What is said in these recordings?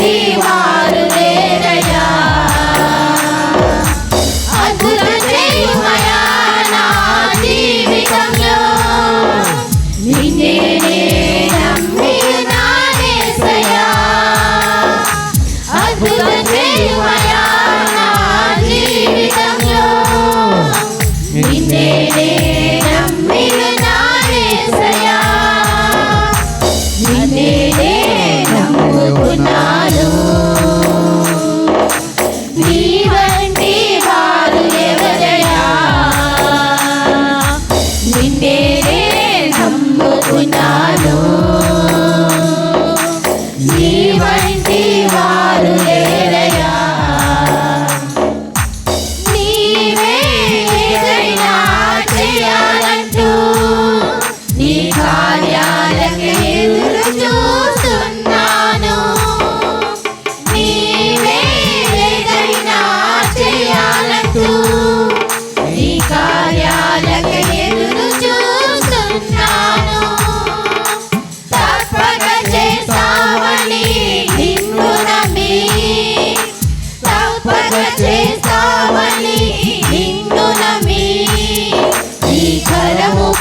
see. 주시옵소서.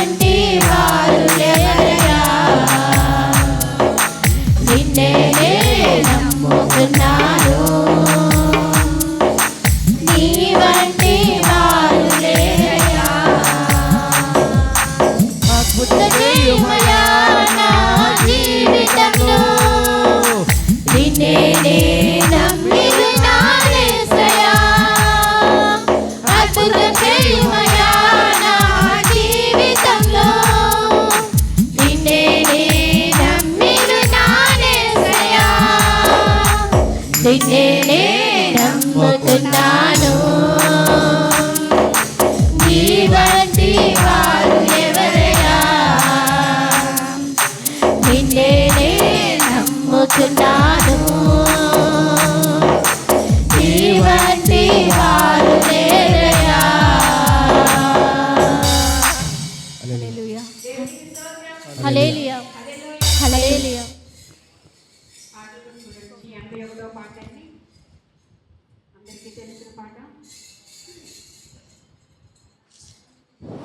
వంటి వారు ఎవరయా నిన్నే నమ్ముతున్నాను. నీ వంటి వారు లేరయా అద్భుత జీవయా నా జీవితంలో. నిన్నే लिया।